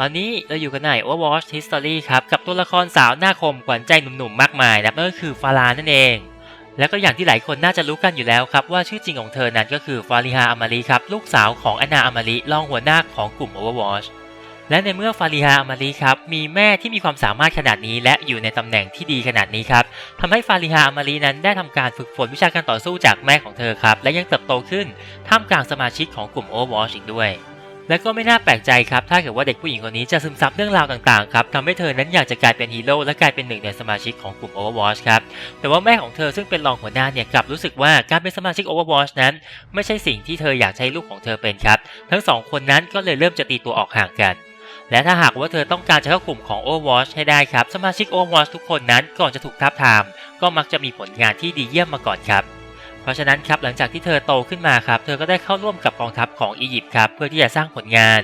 ตอนนี้เราอยู่กันใน Overwatch History ครับ กับตัวละครสาวหน้าคมขวัญใจหนุ่มๆมากมายนะนั่นก็คือฟารานั่นเอง แล้วก็อย่างที่หลายคนน่าจะรู้กันอยู่แล้วครับ ว่าชื่อจริงของเธอนั้นก็คือฟาริฮาอามารีครับ ลูกสาวของอนาอามารีรองหัวหน้าของกลุ่ม Overwatch และในเมื่อฟาริฮาอามารีครับมีแม่ที่มีความสามารถขนาดนี้ และอยู่ในตำแหน่งที่ดีขนาดนี้ครับทำให้ฟาริฮาอามารีนั้นได้ทำการฝึกฝนวิชาการต่อสู้จากแม่ของเธอครับและยังเติบโตขึ้นท่ามกลางสมาชิกของกลุ่ม Overwatch อีกด้วย และก็ไม่น่าแปลกใจครับถ้าเกิดว่าเด็กผู้หญิงคนนี้จะซึมซับเรื่องราวต่างๆครับทำให้เธอนั้นอยากจะกลายเป็นฮีโร่และกลายเป็นหนึ่งในสมาชิกของกลุ่ม Overwatch ครับแต่ว่าแม่ของเธอซึ่งเป็นรองหัวหน้าเนี่ยกลับรู้สึกว่าการเป็นสมาชิก Overwatch นั้น ไม่ใช่สิ่งที่เธออยากใช้ลูกของเธอเป็นครับ ทั้งสองคนนั้นก็เลยเริ่มจะตีตัวออกห่างกันและถ้าหากว่าเธอต้องการจะเข้ากลุ่มของ Overwatch ให้ได้ครับ สมาชิก Overwatch ทุกคนนั้นก่อนจะถูกทับทาม ก็มักจะมีผลงานที่ดีเยี่ยมมาก่อนครับ ราะฉะนั้นครับหลังจากที่เธอโตขึ้นมาครับ เธอก็ได้เข้าร่วมกับกองทัพของอียิปต์ครับเพื่อที่จะสร้างผลงาน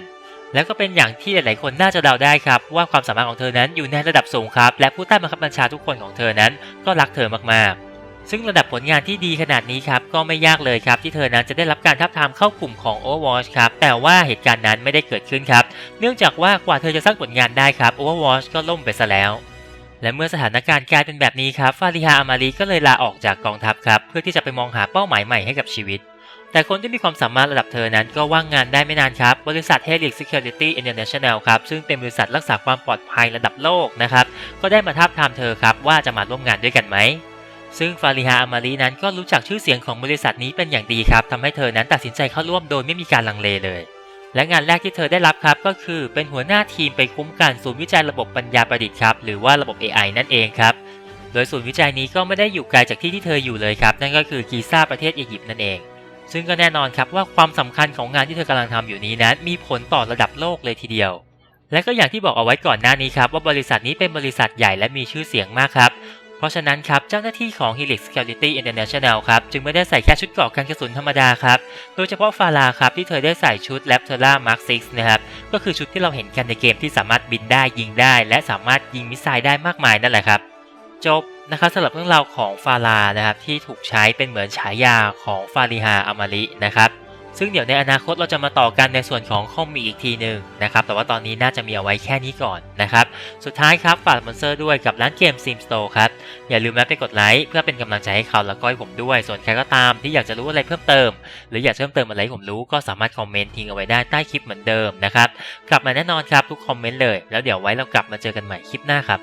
แล้วก็เป็นอย่างที่หลายๆคนน่าจะเดาได้ครับว่าความสามารถของเธอนั้นอยู่ในระดับสูงครับ และผู้ใต้บังคับบัญชาทุกคนของเธอนั้นก็รักเธอมากๆซึ่งระดับผลงานที่ดีขนาดนี้ครับก็ไม่ยากเลยครับที่เธอนั้นจะได้รับการทับทามเข้ากลุ่มของ Overwatch ครับแต่ว่าเหตุการณ์นั้นไม่ได้เกิดขึ้นครับ เนื่องจากว่ากว่าเธอจะสร้างผลงานได้ครับ Overwatch ก็ล่มไปซะแล้ว และเมื่อสถานการณ์กลายเป็นแบบนี้ครับฟาริฮาอามารีก็เลยลาออกจากกองทัพครับเพื่อที่จะไปมองหาเป้าหมายใหม่ให้กับชีวิต แต่คนที่มีความสามารถระดับเธอนั้นก็ว่างงานได้ไม่นานครับ บริษัท Helix Security International ครับซึ่งเป็นบริษัทรักษาความปลอดภัยระดับโลกนะครับก็ได้มาทาบทามเธอครับว่าจะมาร่วมงานด้วยกันไหมซึ่งฟาริฮาอามารีนั้นก็รู้จักชื่อเสียงของบริษัทนี้เป็นอย่างดีครับทำให้เธอนั้นตัดสินใจเข้าร่วมโดยไม่มีการลังเลเลย และงานแรกที่เธอได้รับครับก็คือเป็นหัวหน้าทีมไปคุ้มกันศูนย์วิจัยระบบปัญญาประดิษฐ์ครับหรือว่าระบบ AI นั่นเองครับ โดยศูนย์วิจัยนี้ก็ไม่ได้อยู่ไกลจากที่ที่เธออยู่เลยครับ นั่นก็คือกีซ่าประเทศอียิปต์นั่นเอง ซึ่งก็แน่นอนครับว่าความสำคัญของงานที่เธอกำลังทำอยู่นี้นั้นมีผลต่อระดับโลกเลยทีเดียว และก็อย่างที่บอกเอาไว้ก่อนหน้านี้ครับว่าบริษัทนี้เป็นบริษัทใหญ่และมีชื่อเสียงมากครับ เพราะฉะนั้นครับเจ้าหน้าที่ของ Helix Security International ครับจึงไม่ได้ใส่แค่ชุดเกราะกันกระสุนธรรมดาครับ โดยเฉพาะฟาราครับที่เธอได้ใส่ชุด Raptora Mark 6 นะครับ ก็คือชุดที่เราเห็นกันในเกมที่สามารถบินได้ยิงได้ และสามารถยิงมิสไซล์ได้มากมายนั่นแหละครับ จบนะครับสำหรับเรื่องราวของฟารานะครับที่ถูกใช้เป็นเหมือนฉายาของฟาริฮาอามารินะครับ ซึ่งเดี๋ยวในอนาคตเราจะมาต่อกันในส่วนของคอมมีอีกทีหนึ่งนะครับ แต่ว่าตอนนี้น่าจะมีเอาไว้แค่นี้ก่อนนะครับ สุดท้ายครับฝากสปอนเซอร์ด้วยกับร้านเกม Sim Store ครับ อย่าลืมแวะไปกดไลค์เพื่อเป็นกำลังใจให้เขาแล้วก็ให้ผมด้วย ส่วนใครก็ตามที่อยากจะรู้อะไรเพิ่มเติม หรืออยากเพิ่มเติมอะไรให้ผมรู้ก็สามารถคอมเมนต์ทิ้งเอาไว้ได้ใต้คลิปเหมือนเดิมนะครับ กลับมาแน่นอนครับทุกคอมเมนต์เลย แล้วเดี๋ยวไว้เรากลับมาเจอกันใหม่คลิปหน้าครับ